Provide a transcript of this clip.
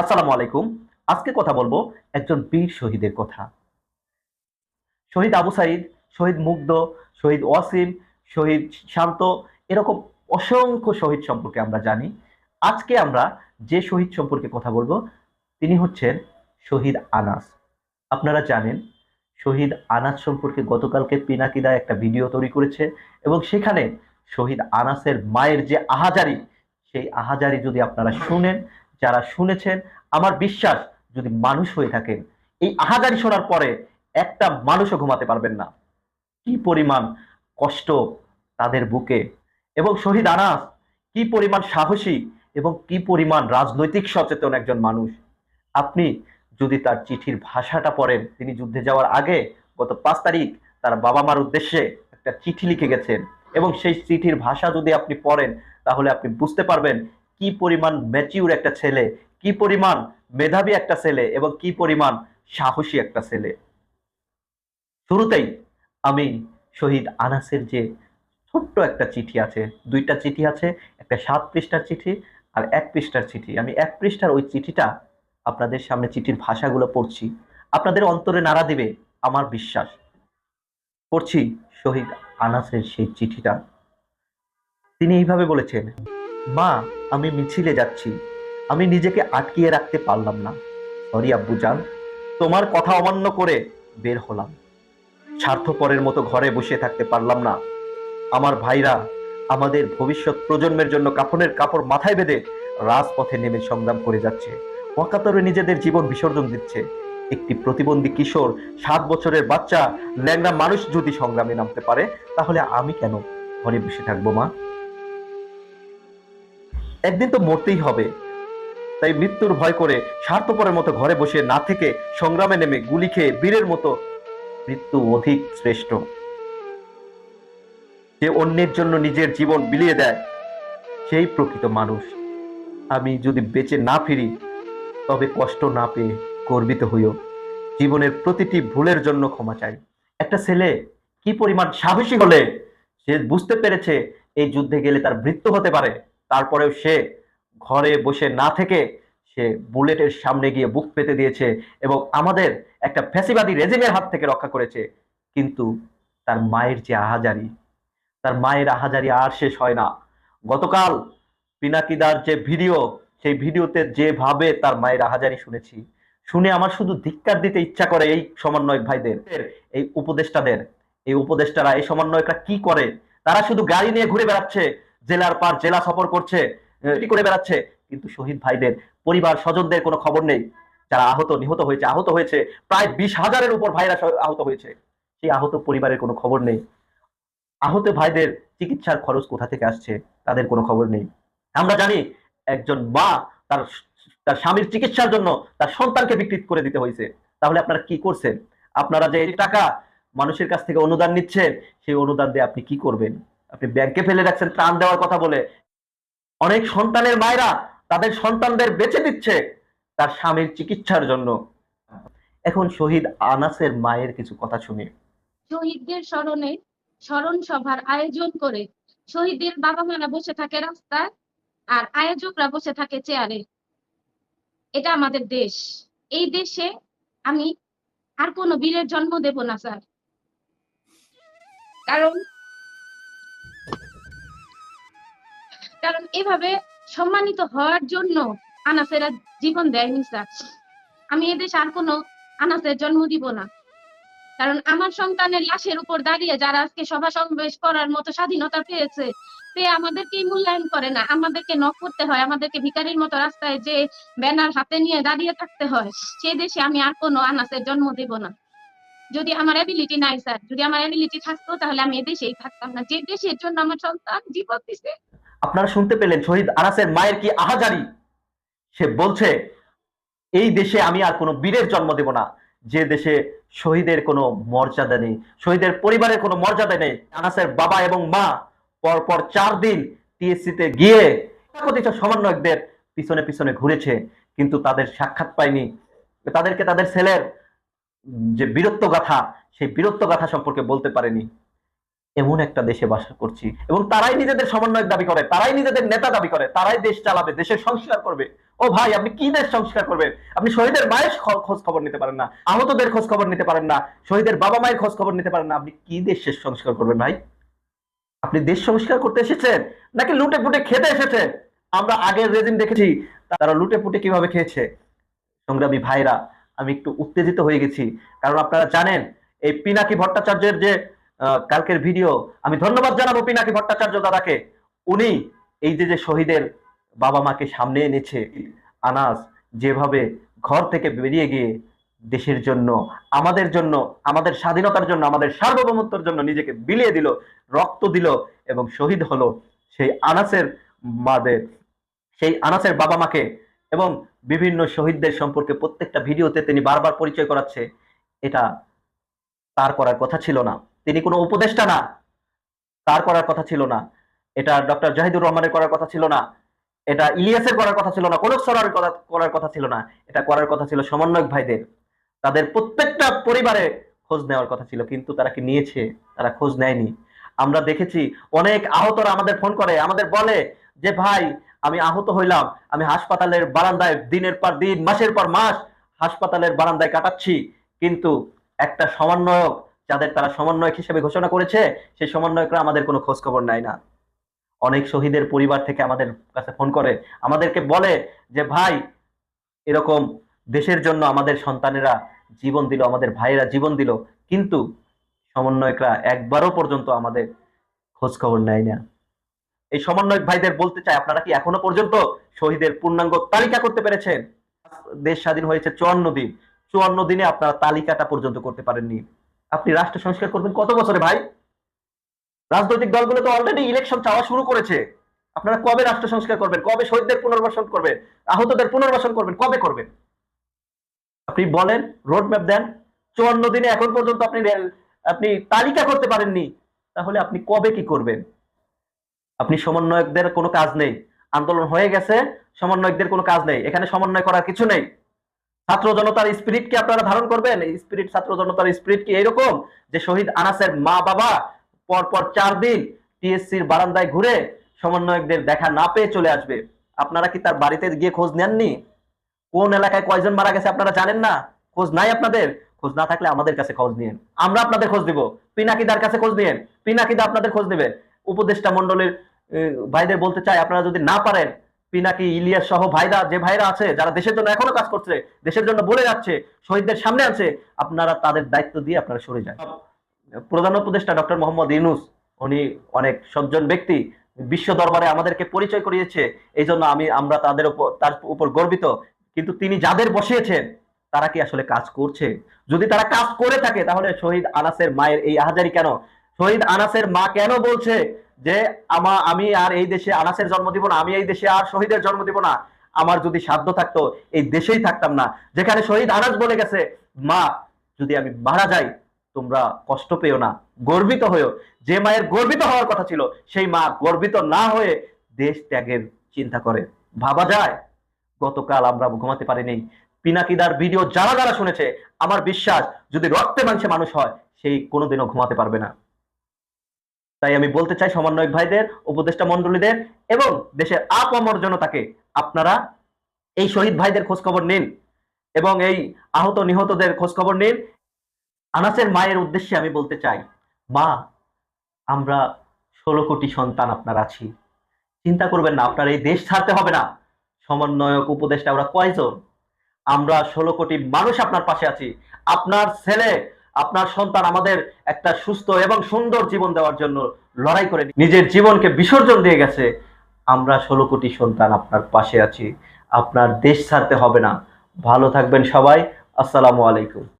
আসসালামু আলাইকুম। আজকে কথা বলব একজন বীর শহীদের কথা। শহীদ আবু সাইদ, শহীদ মুগ্ধ, শহীদ ওয়াসিম, শহীদ শান্ত, এরকম অসংখ্য শহীদ সম্পর্কে আমরা জানি। আজকে আমরা যে শহীদ সম্পর্কে কথা বলব, তিনি হচ্ছেন শহীদ আনাস। আপনারা জানেন, শহীদ আনাস সম্পর্কে গতকালকে পিনাকিদা একটা ভিডিও তৈরি করেছে এবং সেখানে শহীদ আনাসের মায়ের যে আহাজারি, সেই আহাজারি যদি আপনারা শুনেন যারা শুনেছেন, আমার বিশ্বাস যদি মানুষ হয়ে থাকেন, এই আহাজারি শোনার পরে একটা মানুষও ঘুমাতে পারবেন না। কি পরিমাণ কষ্ট তাদের বুকে। এবং শহীদ আনাস, কি পরিমাণ সাহসী এবং কি পরিমাণ রাজনৈতিক সচেতন একজন মানুষ। আপনি যদি তার চিঠির ভাষাটা পড়েন, তিনি যুদ্ধে যাওয়ার আগে গত পাঁচ তারিখ তার বাবা মার উদ্দেশ্যে একটা চিঠি লিখে গেছেন। এবং সেই চিঠির ভাষা যদি আপনি পড়েন, তাহলে আপনি বুঝতে পারবেন কি পরিমাণ ম্যাচিউর একটা ছেলে, কি পরিমাণ মেধাবী একটা ছেলে এবং কি পরিমাণ সাহসী একটা ছেলে। শুরুতেই আমি শহীদ আনাসের যে ছোট্ট একটা চিঠি আছে, দুইটা চিঠি আছে, একটা সাত পৃষ্ঠার চিঠি আর এক পৃষ্ঠার চিঠি। আমি এক পৃষ্ঠার ওই চিঠিটা আপনাদের সামনে চিঠির ভাষাগুলো পড়ছি। আপনাদের অন্তরে নাড়া দিবে আমার বিশ্বাস। পড়ছি শহীদ আনাসের সেই চিঠিটা। তিনি এইভাবে বলেছেন মা, আমি মিছিলে যাচ্ছি। আমি নিজেকে আটকিয়ে রাখতে পারলাম না। সরি, আব্বু জান। তোমার কথা অমান্য করে বের হলাম। স্বার্থপরের মতো ঘরে বসে থাকতে পারলাম না। আমার ভাইরা আমাদের ভবিষ্যৎ প্রজন্মের জন্য কাফনের কাপড় মাথায় বেঁধে রাজপথে নেমে সংগ্রাম করে যাচ্ছে। অকাতরে নিজেদের জীবন বিসর্জন দিচ্ছে। একটি প্রতিবন্ধী কিশোর, সাত বছরের বাচ্চা, ল্যাংড়া মানুষ যদি সংগ্রামে নামতে পারে, তাহলে আমি কেন ঘরে বসে থাকব মা? একদিন তো মরতেই হবে। তাই মৃত্যুর ভয় করে স্বার্থপরের মতো ঘরে বসে না থেকে সংগ্রামে নেমে গুলি খেয়ে বীরের মতো মৃত্যু অধিক শ্রেষ্ঠ। যে অন্যের জন্য নিজের জীবন বিলিয়ে দেয়, সেই প্রকৃত মানুষ। আমি যদি বেঁচে না ফিরি, তবে কষ্ট না পেয়ে গর্বিত হইও। জীবনের প্রতিটি ভুলের জন্য ক্ষমা চাই। একটা ছেলে কি পরিমাণ সাহসী হলে সে বুঝতে পেরেছে এই যুদ্ধে গেলে তার মৃত্যু হতে পারে। তারপরেও সে ঘরে বসে না থেকে সে বুলেটের সামনে গিয়ে বুক পেতে দিয়েছে এবং আমাদের একটা ফ্যাসিবাদী রেজিমের হাত থেকে রক্ষা করেছে। কিন্তু তার মায়ের যে আহাজারি, তার মায়ের আহাজারি আর শেষ হয় না। গতকাল পিনাকিদার যে ভিডিও, সেই ভিডিওতে যেভাবে তার মায়ের আহাজারি শুনেছি, শুনে আমার শুধু ধিক্কার দিতে ইচ্ছা করে এই সমন্বয়ক ভাইদের, এই উপদেষ্টাদের। এই উপদেষ্টারা, এই সমন্বয়করা কি করে? তারা শুধু গাড়ি নিয়ে ঘুরে বেড়াচ্ছে জেলার পর জেলা সফর করছে করে বেড়াচ্ছে। কিন্তু শহীদ ভাইদের পরিবার স্বজনদের কোনো খবর নেই। যারা আহত, নিহত হয়েছে, আহত হয়েছে, প্রায় বিশ হাজারের উপর ভাইরা আহত হয়েছে। সেই আহত পরিবারের কোনো খবর নেই। আহত ভাইদের চিকিৎসার খরচ কোথা থেকে আসছে, তাদের কোনো খবর নেই। আমরা জানি একজন মা তার তার স্বামীর চিকিৎসার জন্য তার সন্তানকে বিক্রি করে দিতে হয়েছে। তাহলে আপনারা কি করছেন? আপনারা যে টাকা মানুষের কাছ থেকে অনুদান নিচ্ছেন, সেই অনুদান দিয়ে আপনি কি করবেন? আপনি ব্যাংকে ফেলে রাখছেন, ত্রাণ দেওয়ার কথা বলে। অনেক সন্তানের মায়েরা তাদের সন্তানদের বেঁচে দিচ্ছে তার স্বামীর চিকিৎসার জন্য। এখন শহীদ আনাসের মায়ের কিছু কথা শুনি। শহীদদের স্মরণে স্মরণ সভার আয়োজন করে শহীদদের বাবা মারা বসে থাকে রাস্তায় আর আয়োজকরা বসে থাকে চেয়ারে। এটা আমাদের দেশ। এই দেশে আমি আর কোনো বীরের জন্ম দেব না, স্যার। কারণ কারণ এভাবে সম্মানিত হওয়ার জন্য আনাসেরা জীবন দেয়নি স্যার আমি এদেশে আর কোনো আনাসের জন্ম দিব না। কারণ আমার সন্তানের লাশের উপর দাঁড়িয়ে যারা আজকে সভা সমাবেশ করার মতো স্বাধীনতা পেয়েছে, সে আমাদেরকে মূল্যায়ন করে না। আমাদেরকে নক করতে হয়, আমাদেরকে ভিখারির মতো রাস্তায় যে ব্যানার হাতে নিয়ে দাঁড়িয়ে থাকতে হয় সেই দেশে আমি আর কোনো আনাসের জন্ম দেব না। যদি আমার অ্যাবিলিটি নাই স্যার যদি আমার অ্যাবিলিটি থাকতো, তাহলে আমি এদেশেই থাকতাম না। যে দেশের জন্য আমার সন্তান জীবন দিছে আপনারা শুনতে পেলেন শহীদ আনাসের মায়ের কি আহাজারি? সে বলছে, এই দেশে আমি আর কোনো বীরের জন্ম দেব না। যে দেশে শহীদের কোনো মর্যাদা নেই, শহীদের পরিবারের কোনো মর্যাদা নেই, আনাসের বাবা এবং মা পর পর চার দিন টিএসসি তে গিয়ে সমন্বয়কদের পিছনে পিছনে ঘুরেছে, কিন্তু তাদের সাক্ষাৎ পায়নি। তাদেরকে তাদের ছেলের যে বীরত্ব গাথা সেই বীরত্ব গাথা সম্পর্কে বলতে পারেনি। এমন একটা দেশে বাস করছি। এবং তারাই নিজেদের সমন্বয়ক দাবি করে, তারাই নিজেদের নেতা দাবি করে, তারাই দেশ চালাবে দেশের সংস্কার করবে। ও ভাই, আপনি কি দেশ সংস্কার করবেন? আপনি শহীদের মায়ের খোঁজ খবর নিতে পারেন না, আহতদের খোঁজ খবর নিতে পারেন না, শহীদের বাবা মায়ের খোঁজ খবর নিতে পারেন না। আপনি কি দেশের সংস্কার করবেন ভাই? আপনি দেশ সংস্কার করতে এসেছেন? নাকি লুটে পুটে খেতে এসেছেন? আমরা আগের রেজিম দেখেছি, তারা লুটে পুটে কীভাবে খেয়েছে? সংগ্রামী ভাইরা, আমি একটু উত্তেজিত হয়ে গেছি। কারণ আপনারা জানেন, এই পিনাকি ভট্টাচার্যের যে কালকের ভিডিও আমি ধন্যবাদ জানাব পিনাকি ভট্টাচার্য দাদাকে। উনি এই যে যে শহীদের বাবা মাকে সামনে এনেছে, আনাস, যেভাবে ঘর থেকে বেরিয়ে গিয়ে দেশের জন্য, আমাদের জন্য, আমাদের স্বাধীনতার জন্য, আমাদের সার্বভৌমত্বের জন্য নিজেকে বিলিয়ে দিল, রক্ত দিল এবং শহীদ হলো সেই আনাসের মাদের, সেই আনাসের বাবা মাকে এবং বিভিন্ন শহীদদের সম্পর্কে প্রত্যেকটা ভিডিওতে তিনি বারবার পরিচয় করাচ্ছে। এটা তার করার কথা ছিল না। তিনি কোনো উপদেষ্টা না। তার করার কথা ছিল না। এটা ডক্টর জাহিদুর রহমানের করার কথা ছিল না। এটা ইলিয়াসের করার কথা ছিল না। কনক সরার করা- করার কথা ছিল না। এটা করার কথা ছিল সমন্বয়ক ভাইদের। তাদের প্রত্যেকটা পরিবারে খোঁজ নেওয়ার কথা ছিল, কিন্তু তারা কি নিয়েছে? তারা খোঁজ নেয়নি। আমরা দেখেছি অনেক আহতরা আমাদের ফোন করে, আমাদের বলে যে, ভাই, আমি আহত হইলাম। আমি হাসপাতালের বারান্দায় দিনের পর দিন, মাসের পর মাস হাসপাতালের বারান্দায় কাটাচ্ছি। কিন্তু একটা সমন্বয়ক যাদের তারা সমন্বয়ক হিসেবে ঘোষণা করেছে, সেই সমন্বয়করা আমাদের কোনো খোঁজ খবর নেয় না। অনেক শহীদের পরিবার থেকে আমাদের কাছে ফোন করে, আমাদেরকে বলে যে, ভাই, এরকম দেশের জন্য আমাদের সন্তানেরা জীবন দিল, আমাদের ভাইয়েরা জীবন দিল। কিন্তু সমন্বয়করা একবারও পর্যন্ত আমাদের খোঁজ খবর নেয় না। এই সমন্বয়ক ভাইদের বলতে চাই, আপনারা কি এখনও পর্যন্ত শহীদের পূর্ণাঙ্গ তালিকা করতে পেরেছেন? দেশ স্বাধীন হয়েছে চুয়ান্ন দিন। চুয়ান্ন দিনে আপনারা তালিকাটা পর্যন্ত করতে পারেননি। আপনি রাষ্ট্র সংস্কার করবেন কত বছরে ভাই? রাজনৈতিক দলগুলো তো অলরেডি ইলেকশন চাওয়া শুরু করেছে। আপনারা কবে রাষ্ট্র সংস্কার করবেন? কবে শহীদদের পুনর্বাসন করবেন? আহতদের পুনর্বাসন করবেন? কবে করবেন? আপনি বলেন রোড ম্যাপ দেন। চুয়ান্ন দিনে এখন পর্যন্ত আপনি আপনি তালিকা করতে পারেননি। তাহলে আপনি কবে কি করবেন? আপনি সমন্বয়কদের কোনো কাজ নেই। আন্দোলন হয়ে গেছে, সমন্বয়কদের কোনো কাজ নেই। এখানে সমন্বয় করার কিছু নেই। ছাত্র জনতার স্পিরিট কি আপনারা ধারণ করবেন? স্পিরিট ছাত্র জনতার স্পিরিট কি এরকম যে শহীদ আনাসের মা বাবা পর পর চার দিন টিএসসির বারান্দায় ঘুরে সমন্বয়কদের দেখা না পেয়ে চলে আসবে। আপনারা কি তার বাড়িতে গিয়ে খোঁজ নেননি? কোন এলাকায় কয়জন মারা গেছে আপনারা জানেন না? খোঁজ নাই আপনাদের? খোঁজ না থাকলে আমাদের কাছে খোঁজ নিয়েন। আমরা আপনাদের খোঁজ দিব পিনাকিদার কাছে খোঁজ নিয়েন। পিনাকিদা আপনাদের খোঁজ নেবে উপদেষ্টা মন্ডলের ভাইদের বলতে চাই, আপনারা যদি না পারেন পিনাকি, ইলিয়াস সহ ভাইরা, যে ভাইরা আছে, যারা দেশের জন্য এখনও কাজ করছে, দেশের জন্য বলে যাচ্ছে, শহীদদের সামনে আছে আপনারা তাদের দায়িত্ব দিয়ে আপনারা সরে যান। প্রধান উপদেষ্টা ডক্টর মোহাম্মদ ইউনুস, উনি অনেক সজ্জন ব্যক্তি, বিশ্ব দরবারে আমাদেরকে পরিচয় করিয়েছে এই জন্য আমি, আমরা তাদের উপর, তার উপর গর্বিত। কিন্তু তিনি যাদের বসিয়েছেন, তারা কি আসলে কাজ করছে? যদি তারা কাজ করে থাকে, তাহলে শহীদ আনাসের মায়ের এই আহাজারি কেন? শহীদ আনাসের মা কেন বলছে যে আমা, আমি আর এই দেশে আনাসের জন্ম দিব না, আমি এই দেশে আর শহীদের জন্ম দিব না। আমার যদি সাধ্য থাকতো, এই দেশেই থাকতাম না। যেখানে শহীদ আনাস বলে গেছে, মা, যদি আমি মারা যাই, তোমরা কষ্ট পেও না, গর্বিত হয়েও। যে মায়ের গর্বিত হওয়ার কথা ছিল, সেই মা গর্বিত না হয়ে দেশ ত্যাগের চিন্তা করে। ভাবা যায়, গতকাল আমরা ঘুমাতে পারিনি। পিনাকিদার ভিডিও যারা যারা শুনেছে, আমার বিশ্বাস, যদি রক্তে মাংসে মানুষ হয়, সেই কোনোদিনও ঘুমাতে পারবে না। তাই আমি বলতে চাই সমন্বয়ক ভাইদের, উপদেষ্টা মন্ডলীদের এবং দেশের আপমর জনতাকে আপনারা এই শহীদ ভাইদের খোঁজ খবর নিন এবং এই আহত নিহতদের খোঁজ খবর নিন। আনাসের মায়ের উদ্দেশ্যে আমি বলতে চাই, মা, আমরা ষোলো কোটি সন্তান আপনার আছি। চিন্তা করবেন না, আপনার এই দেশ ছাড়তে হবে না। সমন্বয়ক, উপদেষ্টা, ওরা কয়জন? আমরা ষোলো কোটি মানুষ আপনার পাশে আছি। আপনার ছেলে আপনার সন্তান আমাদের একটা সুস্থ এবং সুন্দর জীবন দেওয়ার জন্য লড়াই করে নিজের জীবনকে বিসর্জন দিয়ে গেছে। আমরা ষোলো কোটি সন্তান আপনার পাশে আছি। আপনার দেশ ছাড়তে হবে না। ভালো থাকবেন সবাই। আসসালামু আলাইকুম।